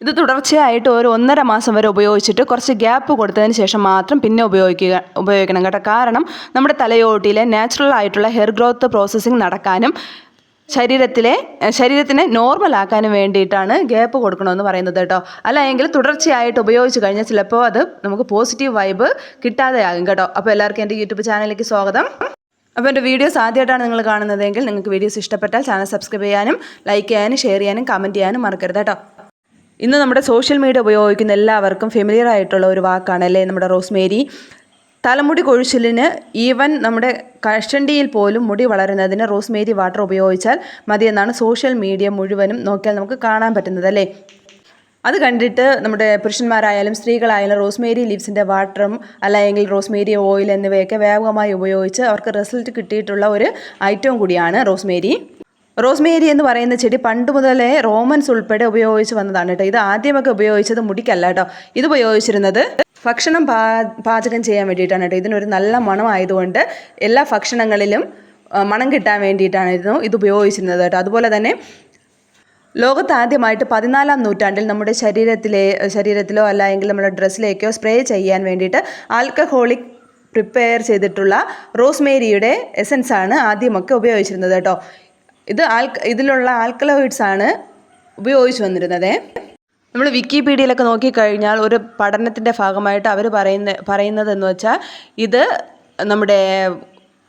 ഇത് തുടർച്ചയായിട്ട് ഒരു ഒന്നര മാസം വരെ ഉപയോഗിച്ചിട്ട് കുറച്ച് ഗ്യാപ്പ് കൊടുത്തതിന് ശേഷം മാത്രം പിന്നെ ഉപയോഗിക്കുക ഉപയോഗിക്കണം കേട്ടോ. കാരണം നമ്മുടെ തലയോട്ടിയിലെ നാച്ചുറൽ ആയിട്ടുള്ള ഹെയർ ഗ്രോത്ത് പ്രോസസ്സിങ് നടക്കാനും ശരീരത്തിലെ ശരീരത്തിനെ നോർമൽ ആക്കാനും വേണ്ടിയിട്ടാണ് ഗ്യാപ്പ് കൊടുക്കണമെന്ന് പറയുന്നത് കേട്ടോ. അല്ല എങ്കിൽ തുടർച്ചയായിട്ട് ഉപയോഗിച്ച് കഴിഞ്ഞാൽ ചിലപ്പോൾ അത് നമുക്ക് പോസിറ്റീവ് വൈബ് കിട്ടാതെയാകും കേട്ടോ. അപ്പോൾ എല്ലാവർക്കും എന്റെ യൂട്യൂബ് ചാനലിലേക്ക് സ്വാഗതം. അപ്പോൾ എന്റെ വീഡിയോസ് ആദ്യമായിട്ടാണ് നിങ്ങൾ കാണുന്നതെങ്കിൽ നിങ്ങൾക്ക് വീഡിയോസ് ഇഷ്ടപ്പെട്ടാൽ ചാനൽ സബ്സ്ക്രൈബ് ചെയ്യാനും ലൈക്ക് ചെയ്യാനും ഷെയർ ചെയ്യാനും കമന്റ് ചെയ്യാനും മറക്കരുത് കേട്ടോ. ഇന്ന് നമ്മുടെ സോഷ്യൽ മീഡിയ ഉപയോഗിക്കുന്ന എല്ലാവർക്കും ഫെമിലിയർ ആയിട്ടുള്ള ഒരു വാക്കാണ് അല്ലേ? നമ്മുടെ റോസ്മേരി. തലമുടി കൊഴിച്ചിലിന് ഈവൻ നമ്മുടെ കഷണ്ടിയിൽ പോലും മുടി വളരുന്നതിന് റോസ്മേരി വാട്ടർ ഉപയോഗിച്ചാൽ മതിയെന്നാണ് സോഷ്യൽ മീഡിയ മുഴുവനും നോക്കിയാൽ നമുക്ക് കാണാൻ പറ്റുന്നത് അല്ലേ? അത് കണ്ടിട്ട് നമ്മുടെ പുരുഷന്മാരായാലും സ്ത്രീകളായാലും റോസ്മേരി ലീവ്സിന്റെ വാട്ടറും അല്ലെങ്കിൽ റോസ്മേരി ഓയിൽ എന്നിവയൊക്കെ വ്യാപകമായി ഉപയോഗിച്ച് അവർക്ക് റിസൾട്ട് കിട്ടിയിട്ടുള്ള ഒരു ഐറ്റവും കൂടിയാണ് റോസ്മേരി. റോസ്മേരി എന്ന് പറയുന്ന ചെടി പണ്ട് മുതലേ റോമൻസ് ഉൾപ്പെടെ ഉപയോഗിച്ച് വന്നതാണ് കേട്ടോ ഇത് ആദ്യമൊക്കെ ഉപയോഗിച്ചത് മുടിക്കല്ല കേട്ടോ ഇത് ഉപയോഗിച്ചിരുന്നത് ഭക്ഷണം പാ പാചകം ചെയ്യാൻ വേണ്ടിയിട്ടാണ് കേട്ടോ ഇതിനൊരു നല്ല മണമായതുകൊണ്ട് എല്ലാ ഭക്ഷണങ്ങളിലും മണം കിട്ടാൻ വേണ്ടിയിട്ടായിരുന്നു ഇത് ഉപയോഗിച്ചിരുന്നത് കേട്ടോ അതുപോലെ തന്നെ ലോകത്ത് ആദ്യമായിട്ട് പതിനാലാം നൂറ്റാണ്ടിൽ നമ്മുടെ ശരീരത്തിലെ ശരീരത്തിലോ അല്ലെങ്കിൽ നമ്മുടെ ഡ്രസ്സിലേക്കോ സ്പ്രേ ചെയ്യാൻ വേണ്ടിയിട്ട് ആൽക്കഹോളിക് പ്രിപ്പയർ ചെയ്തിട്ടുള്ള റോസ്മേരിയുടെ എസൻസ് ആണ് ആദ്യമൊക്കെ ഉപയോഗിച്ചിരുന്നത് കേട്ടോ ഇത് ആൽ ഇതിലുള്ള ആൽക്കലോയിഡ്സ് ആണ് ഉപയോഗിച്ച് വന്നിരുന്നത്. നമ്മൾ വിക്കിപീഡിയയിലൊക്കെ നോക്കിക്കഴിഞ്ഞാൽ ഒരു പഠനത്തിന്റെ ഭാഗമായിട്ട് അവർ പറയുന്ന പറയുന്നതെന്ന് വെച്ചാൽ ഇത് നമ്മുടെ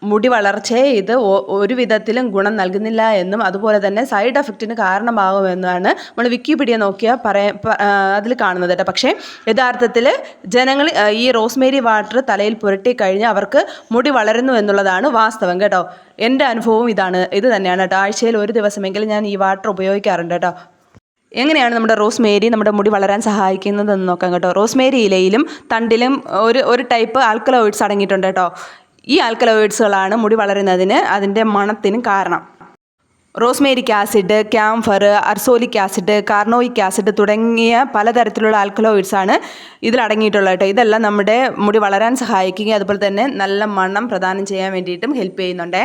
മുടി വളർച്ചയെ ഇത് ഒരു വിധത്തിലും ഗുണം നൽകുന്നില്ല എന്നും അതുപോലെ തന്നെ സൈഡ് എഫക്റ്റിന് കാരണമാകുമെന്നാണ് നമ്മൾ വിക്കിപീഡിയ നോക്കിയാൽ പറയാ അതിൽ കാണുന്നത് കേട്ടോ. പക്ഷേ യഥാർത്ഥത്തിൽ ജനങ്ങൾ ഈ റോസ്മേരി വാട്ടർ തലയിൽ പുരട്ടി കഴിഞ്ഞ് അവർക്ക് മുടി വളരുന്നു എന്നുള്ളതാണ് വാസ്തവം കേട്ടോ. എന്റെ അനുഭവവും ഇതാണ് ഇത് തന്നെയാണ് കേട്ടോ. ആഴ്ചയിൽ ഒരു ദിവസമെങ്കിലും ഞാൻ ഈ വാട്ടർ ഉപയോഗിക്കാറുണ്ട് കേട്ടോ. എങ്ങനെയാണ് നമ്മുടെ റോസ്മേരി നമ്മുടെ മുടി വളരാൻ സഹായിക്കുന്നതെന്ന് നോക്കാം കേട്ടോ. റോസ്മേരി ഇലയിലും തണ്ടിലും ഒരു ഒരു ടൈപ്പ് ആൽക്കലോയിഡ്സ് അടങ്ങിയിട്ടുണ്ട് കേട്ടോ. ഈ ആൽക്കലോയിഡ്സുകളാണ് മുടി വളരുന്നതിന് അതിന്റെ മണത്തിനും കാരണം. Rosmarinic acid camphor ursolic acid carnosic acid തുടങ്ങിയ പലതരത്തിലുള്ള ആൽക്കലോയിഡ്സ് ആണ് ഇതിൽ അടങ്ങിയിട്ടുള്ളത് കേട്ടോ. ഇതെല്ലാം നമ്മുടെ മുടി വളരാൻ സഹായിക്കുകയും അതുപോലെ തന്നെ നല്ല മണം പ്രദാനം ചെയ്യാൻ വേണ്ടിയിട്ടും ഹെൽപ്പ് ചെയ്യുന്നുണ്ടേ.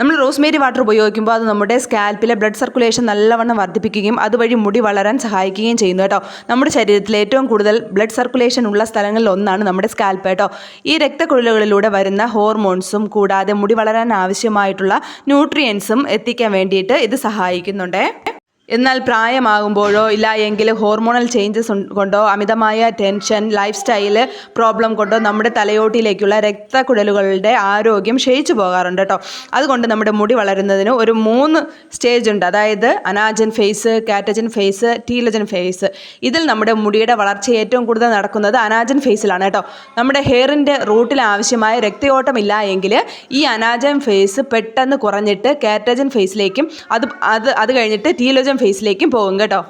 നമ്മൾ റോസ്മേരി വാട്ടർ ഉപയോഗിക്കുമ്പോൾ അത് നമ്മുടെ സ്കാൽപ്പിലെ ബ്ലഡ് സർക്കുലേഷൻ നല്ലവണ്ണം വർദ്ധിപ്പിക്കുകയും അതുവഴി മുടി വളരാൻ സഹായിക്കുകയും ചെയ്യുന്നു കേട്ടോ. നമ്മുടെ ശരീരത്തിൽ ഏറ്റവും കൂടുതൽ ബ്ലഡ് സർക്കുലേഷൻ ഉള്ള സ്ഥലങ്ങളിൽ ഒന്നാണ് നമ്മുടെ സ്കാൽപ്പ് കേട്ടോ. ഈ രക്തക്കുഴലുകളിലൂടെ വരുന്ന ഹോർമോൺസും കൂടാതെ മുടി വളരാൻ ആവശ്യമായിട്ടുള്ള ന്യൂട്രിയൻസും എത്തിക്കാൻ വേണ്ടിയിട്ട് ഇത് സഹായിക്കുന്നുണ്ടേ. എന്നാൽ പ്രായമാകുമ്പോഴോ ഇല്ല എങ്കിൽ ഹോർമോണൽ ചേഞ്ചസ് കൊണ്ടോ അമിതമായ ടെൻഷൻ ലൈഫ് സ്റ്റൈൽ പ്രോബ്ലം കൊണ്ടോ നമ്മുടെ തലയോട്ടിയിലേക്കുള്ള രക്തക്കുഴലുകളുടെ ആരോഗ്യം ക്ഷയിച്ചു പോകാറുണ്ട് കേട്ടോ. അതുകൊണ്ട് നമ്മുടെ മുടി വളരുന്നതിന് ഒരു മൂന്ന് സ്റ്റേജ് ഉണ്ട്. അതായത് anagen phase catagen phase telogen phase. ഇതിൽ നമ്മുടെ മുടിയുടെ വളർച്ച ഏറ്റവും കൂടുതൽ നടക്കുന്നത് അനാജൻ ഫേസിലാണ് കേട്ടോ. നമ്മുടെ ഹെയറിന്റെ റൂട്ടിൽ ആവശ്യമായ രക്തയോട്ടം ഇല്ല എങ്കിൽ ഈ അനാജൻ ഫേസ് പെട്ടെന്ന് കുറഞ്ഞിട്ട് കാറ്റജൻ ഫേസിലേക്കും അത് അത് അത് കഴിഞ്ഞിട്ട് ടീലോജൻ ഫേസിലേക്കും പോകും കേട്ടോ.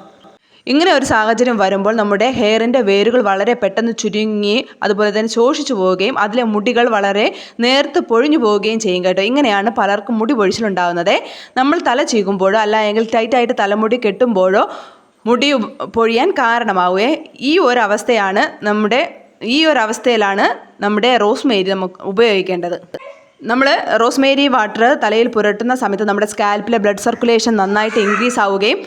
ഇങ്ങനെ ഒരു സാഹചര്യം വരുമ്പോൾ നമ്മുടെ ഹെയറിന്റെ വേരുകൾ വളരെ പെട്ടെന്ന് ചുരുങ്ങി അതുപോലെ തന്നെ ശോഷിച്ചു പോവുകയും അതിലെ മുടികൾ വളരെ നേർത്ത് പൊഴിഞ്ഞു പോവുകയും ചെയ്യും കേട്ടോ. ഇങ്ങനെയാണ് പലർക്കും മുടി പൊഴിച്ചിലുണ്ടാകുന്നത് നമ്മൾ തല ചീകുമ്പോഴോ അല്ലെങ്കിൽ ടൈറ്റായിട്ട് തലമുടി കെട്ടുമ്പോഴോ മുടി പൊഴിയാൻ കാരണമാവുകയെ. ഈ ഒരു അവസ്ഥയാണ് നമ്മുടെ ഈ ഒരു അവസ്ഥയിലാണ് നമ്മുടെ റോസ്മേരി നമുക്ക് ഉപയോഗിക്കേണ്ടത്. നമ്മൾ റോസ്മേരി വാട്ടർ തലയിൽ പുരട്ടുന്ന സമയത്ത് നമ്മുടെ സ്കാൽപ്പിലെ ബ്ലഡ് സർക്കുലേഷൻ നന്നായിട്ട് ഇൻക്രീസ് ആവുകയും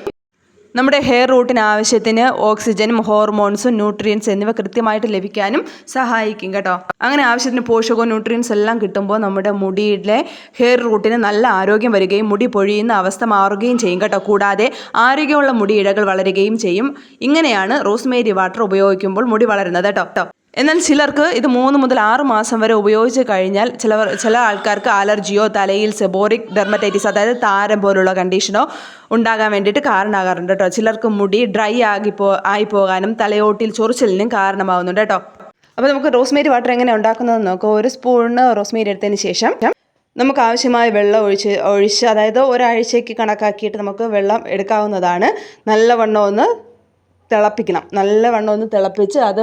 നമ്മുടെ ഹെയർ റൂട്ടിന് ആവശ്യത്തിന് ഓക്സിജനും ഹോർമോൺസും ന്യൂട്രിയൻസ് എന്നിവ കൃത്യമായിട്ട് ലഭിക്കാനും സഹായിക്കും കേട്ടോ. അങ്ങനെ ആവശ്യത്തിന് പോഷകവും ന്യൂട്രിയൻസ് എല്ലാം കിട്ടുമ്പോൾ നമ്മുടെ മുടിയിലെ ഹെയർ റൂട്ടിന് നല്ല ആരോഗ്യം വരികയും മുടി പൊഴിയുന്ന അവസ്ഥ മാറുകയും ചെയ്യും കേട്ടോ. കൂടാതെ ആരോഗ്യമുള്ള മുടി മുടിയിഴകൾ വളരുകയും ചെയ്യും. ഇങ്ങനെയാണ് റോസ്മേരി വാട്ടർ ഉപയോഗിക്കുമ്പോൾ മുടി വളരുന്നത് കേട്ടോ. എന്നാൽ ചിലർക്ക് ഇത് മൂന്ന് മുതൽ ആറ് മാസം വരെ ഉപയോഗിച്ച് കഴിഞ്ഞാൽ ചിലവർ ചില ആൾക്കാർക്ക് അലർജിയോ തലയിൽ സെബോറിക് ഡെർമറ്റൈറ്റിസ് അതായത് താരം പോലുള്ള കണ്ടീഷനോ ഉണ്ടാകാൻ വേണ്ടിയിട്ട് കാരണമാകാറുണ്ട് കേട്ടോ. ചിലർക്ക് മുടി ഡ്രൈ ആകിപ്പോ പോ ആയി പോകാനും തലയോട്ടിൽ ചൊറിച്ചിലിനും കാരണമാവുന്നുണ്ട് കേട്ടോ. അപ്പോൾ നമുക്ക് റോസ്മേരി വാട്ടർ എങ്ങനെ ഉണ്ടാക്കുന്നതെന്ന് നോക്കാം. ഒരു സ്പൂണിന് റോസ്മേരി എടുത്തതിന് ശേഷം നമുക്ക് ആവശ്യമായ വെള്ളം ഒഴിച്ച് ഒഴിച്ച് അതായത് ഒരാഴ്ചയ്ക്ക് കണക്കാക്കിയിട്ട് നമുക്ക് വെള്ളം എടുക്കാവുന്നതാണ്. നല്ലവണ്ണം ഒന്ന് തിളപ്പിക്കണം. നല്ലവണ്ണം ഒന്ന് തിളപ്പിച്ച് അത്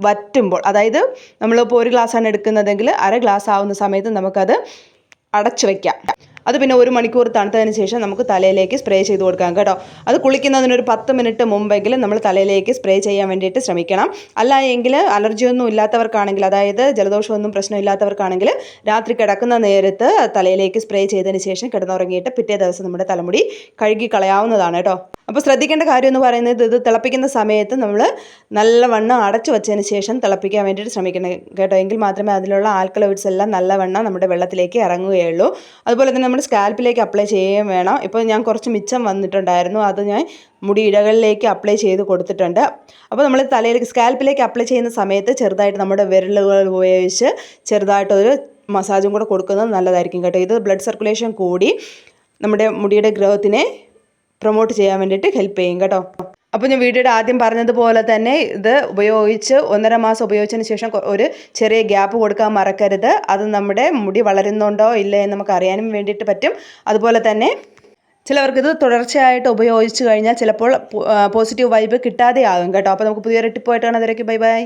വറ്റുമ്പോൾ അതായത് നമ്മളിപ്പോൾ ഒരു ഗ്ലാസ്സാണ് എടുക്കുന്നതെങ്കിൽ അര ഗ്ലാസ് ആവുന്ന സമയത്ത് നമുക്കത് അടച്ചു വയ്ക്കാം അത് പിന്നെ ഒരു മണിക്കൂർ തണുത്തതിന് ശേഷം നമുക്ക് തലയിലേക്ക് സ്പ്രേ ചെയ്ത് കൊടുക്കാം കേട്ടോ. അത് കുളിക്കുന്നതിന് ഒരു പത്ത് മിനിറ്റ് മുമ്പെങ്കിലും നമ്മൾ തലയിലേക്ക് സ്പ്രേ ചെയ്യാൻ വേണ്ടിയിട്ട് ശ്രമിക്കണം. അല്ല എങ്കിൽ അലർജിയൊന്നും ഇല്ലാത്തവർക്കാണെങ്കിൽ അതായത് ജലദോഷമൊന്നും പ്രശ്നമില്ലാത്തവർക്കാണെങ്കിൽ രാത്രി കിടക്കുന്ന നേരത്ത് തലയിലേക്ക് സ്പ്രേ ചെയ്തതിന് ശേഷം കിടന്നുറങ്ങിയിട്ട് പിറ്റേ ദിവസം നമ്മുടെ തലമുടി കഴുകി കളയാവുന്നതാണ് കേട്ടോ. അപ്പോൾ ശ്രദ്ധിക്കേണ്ട കാര്യം എന്ന് പറയുന്നത് ഇത് തിളപ്പിക്കുന്ന സമയത്ത് നമ്മൾ നല്ലവണ്ണം അടച്ചു വെച്ചതിന് ശേഷം തിളപ്പിക്കാൻ വേണ്ടിയിട്ട് ശ്രമിക്കണം കേട്ടോ. എങ്കിൽ മാത്രമേ അതിലുള്ള ആൽക്കലോയിഡ്സ് എല്ലാം നല്ലവണ്ണം നമ്മുടെ വെള്ളത്തിലേക്ക് ഇറങ്ങുകയുള്ളൂ. അതുപോലെ തന്നെ നമ്മൾ സ്കാൽപ്പിലേക്ക് അപ്ലൈ ചെയ്യുകയും വേണം. ഇപ്പോൾ ഞാൻ കുറച്ച് മിച്ചം വന്നിട്ടുണ്ടായിരുന്നു. അത് ഞാൻ മുടി ഇഴകളിലേക്ക് അപ്ലൈ ചെയ്ത് കൊടുത്തിട്ടുണ്ട്. അപ്പോൾ നമ്മൾ തലയിലേക്ക് സ്കാൽപ്പിലേക്ക് അപ്ലൈ ചെയ്യുന്ന സമയത്ത് ചെറുതായിട്ട് നമ്മുടെ വിരലുകൾ ഉപയോഗിച്ച് ചെറുതായിട്ടൊരു മസാജും കൂടെ കൊടുക്കുന്നത് നല്ലതായിരിക്കും കേട്ടോ. ഇത് ബ്ലഡ് സർക്കുലേഷൻ കൂടി നമ്മുടെ മുടിയുടെ ഗ്രോത്തിനെ പ്രൊമോട്ട് ചെയ്യാൻ വേണ്ടിയിട്ട് ഹെൽപ്പ് ചെയ്യും കേട്ടോ. അപ്പോൾ ഞാൻ വീഡിയോയുടെ ആദ്യം പറഞ്ഞതുപോലെ തന്നെ ഇത് ഉപയോഗിച്ച് ഒന്നര മാസം ഉപയോഗിച്ചതിന് ശേഷം ഒരു ചെറിയ ഗ്യാപ്പ് കൊടുക്കാൻ മറക്കരുത്. അത് നമ്മുടെ മുടി വളരുന്നുണ്ടോ ഇല്ലേ എന്ന് നമുക്ക് അറിയാനും വേണ്ടിയിട്ട് പറ്റും. അതുപോലെ തന്നെ ചിലവർക്ക് ഇത് തുടർച്ചയായിട്ട് ഉപയോഗിച്ച് കഴിഞ്ഞാൽ ചിലപ്പോൾ പോസിറ്റീവ് വൈബ് കിട്ടാതെ ആകും കേട്ടോ. അപ്പോൾ നമുക്ക് പുതിയൊരു ടിപ്പ് ആയിട്ടാണ് അതിലേക്ക് ബൈ ബൈ.